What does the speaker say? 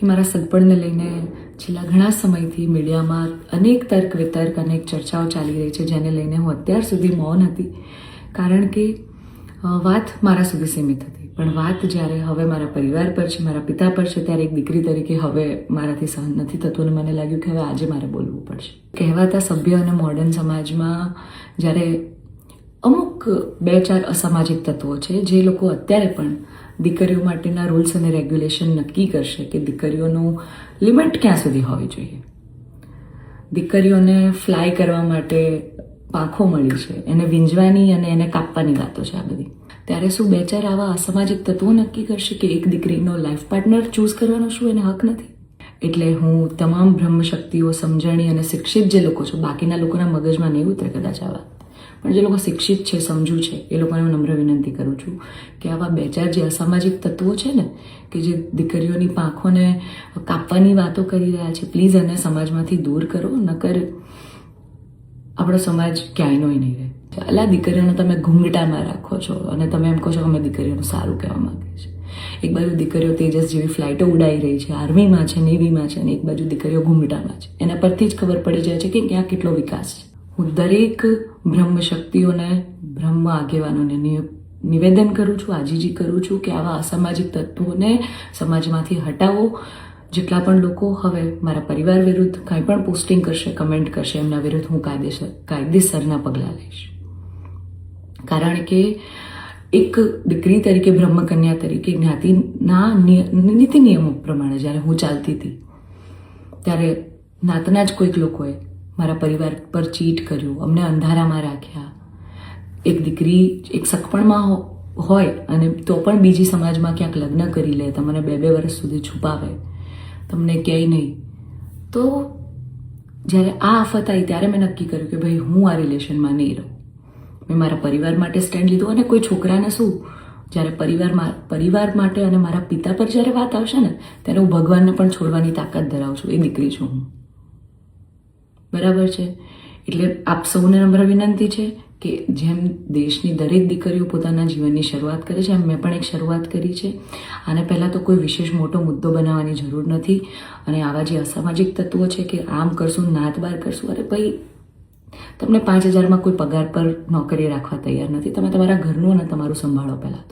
કે મારા સગપણને લઈને છેલ્લા ઘણા સમયથી મીડિયામાં અનેક તર્ક વિતર્ક, અનેક ચર્ચાઓ ચાલી રહી છે, જેને લઈને હું અત્યાર સુધી મૌન હતી. કારણ કે વાત મારા સુધી સીમિત હતી. પણ વાત જ્યારે હવે મારા પરિવાર પર છે, મારા પિતા પર છે, ત્યારે એક દીકરી તરીકે હવે મારાથી સહન નથી થતું અને મને લાગ્યું કે હવે આજે મારે બોલવું પડશે. કહેવાતા સભ્ય અને મોડર્ન સમાજમાં જ્યારે અમુક બે ચાર અસામાજિક તત્વો છે જે લોકો અત્યારે પણ દીકરીઓ માટેના રૂલ્સ અને રેગ્યુલેશન નક્કી કરશે કે દીકરીઓનું લિમિટ ક્યાં સુધી હોવી જોઈએ. દીકરીઓને ફ્લાય કરવા માટે પાંખો મળી છે, એને વીંજવાની અને એને કાપવાની વાતો છે આ બધી. ત્યારે શું બે ચાર આવા અસામાજિક તત્વો નક્કી કરશે કે એક દીકરીનો લાઈફ પાર્ટનર ચૂઝ કરવાનો શું એને હક નથી? એટલે હું તમામ બ્રહ્મશક્તિઓ સમજણી અને શિક્ષિત જે લોકો છો, બાકીના લોકોના મગજમાં નહીં ઉતરે કદાચ આવા. પણ જે લોકો શિક્ષિત છે, સમજુ છે, એ લોકોને હું નમ્ર વિનંતી કરું છું કે આવા બે ચાર જે અસામાજિક તત્વો છે ને, કે જે દીકરીઓની પાંખોને કાપવાની વાતો કરી રહ્યા છે, પ્લીઝ એને સમાજમાંથી દૂર કરો, નકર આપણો સમાજ ક્યાંયનો નહીં રહે. અલા દીકરીઓને તમે ઘૂંઘટામાં રાખો છો અને તમે એમ કહો છો કે અમે દીકરીઓનું સારું કહેવા માંગીએ છીએ. એક બાજુ દીકરીઓ તેજસ જેવી ફ્લાઇટો ઉડાઈ રહી છે, આર્મીમાં છે, નેવીમાં છે અને એક બાજુ દીકરીઓ ઘૂંઘટામાં છે. એના પરથી જ ખબર પડી જાય છે કે ક્યાં કેટલો વિકાસ છે. હું દરેક બ્રહ્મ શક્તિઓને બ્રહ્મ આગેવાનોને નિવેદન કરું છું, આજીજી કરું છું કે આવા અસામાજિક તત્વોને સમાજમાંથી હટાવો. જેટલા પણ લોકો હવે મારા પરિવાર વિરુદ્ધ કાંઈ પણ પોસ્ટિંગ કરશે, કમેન્ટ કરશે, એમના વિરુદ્ધ હું કાયદેસર કાયદેસરના પગલાં લઈશ. કારણ કે એક દીકરી તરીકે, બ્રહ્મકન્યા તરીકે જ્ઞાતિના નીતિ નિયમો પ્રમાણે જ્યારે હું ચાલતી હતી, ત્યારે નાતના જ કોઈક લોકોએ મારા પરિવાર પર ચીટ કર્યું, અમને અંધારામાં રાખ્યા. એક દીકરી, એક સગપણમાં હોય અને તો પણ બીજી સમાજમાં ક્યાંક લગ્ન કરી લે તમને બે બે વર્ષ સુધી છુપાવે. તમને ક્યાંય નહીં. તો જ્યારે આ આફત આવી, ત્યારે મેં નક્કી કર્યું કે ભાઈ, હું આ રિલેશનમાં નહીં રહું. મેં મારા પરિવાર માટે સ્ટેન્ડ લીધું અને કોઈ છોકરાને શું? જ્યારે પરિવારમાં પરિવાર માટે અને મારા પિતા પર જ્યારે વાત આવશે ને, ત્યારે હું ભગવાનને પણ છોડવાની તાકાત ધરાવું છું. એ દીકરી છું હું. બરાબર છે? એટલે આપ સૌને નમ્ર વિનંતી છે કે જેમ દેશની દરેક દીકરીઓ પોતાના જીવનની શરૂઆત કરે છે, એમ મેં પણ એક શરૂઆત કરી છે. આને પહેલાં તો કોઈ વિશેષ મોટો મુદ્દો બનાવવાની જરૂર નથી. અને આવા જે અસામાજિક તત્વો છે કે આમ કરશું, નાત બાર કરશું, અરે ભાઈ, તમને પાંચ હજારમાં કોઈ પગાર પર નોકરી રાખવા તૈયાર નથી. તમે તમારા ઘરનું અને તમારું સંભાળો પહેલાં તો.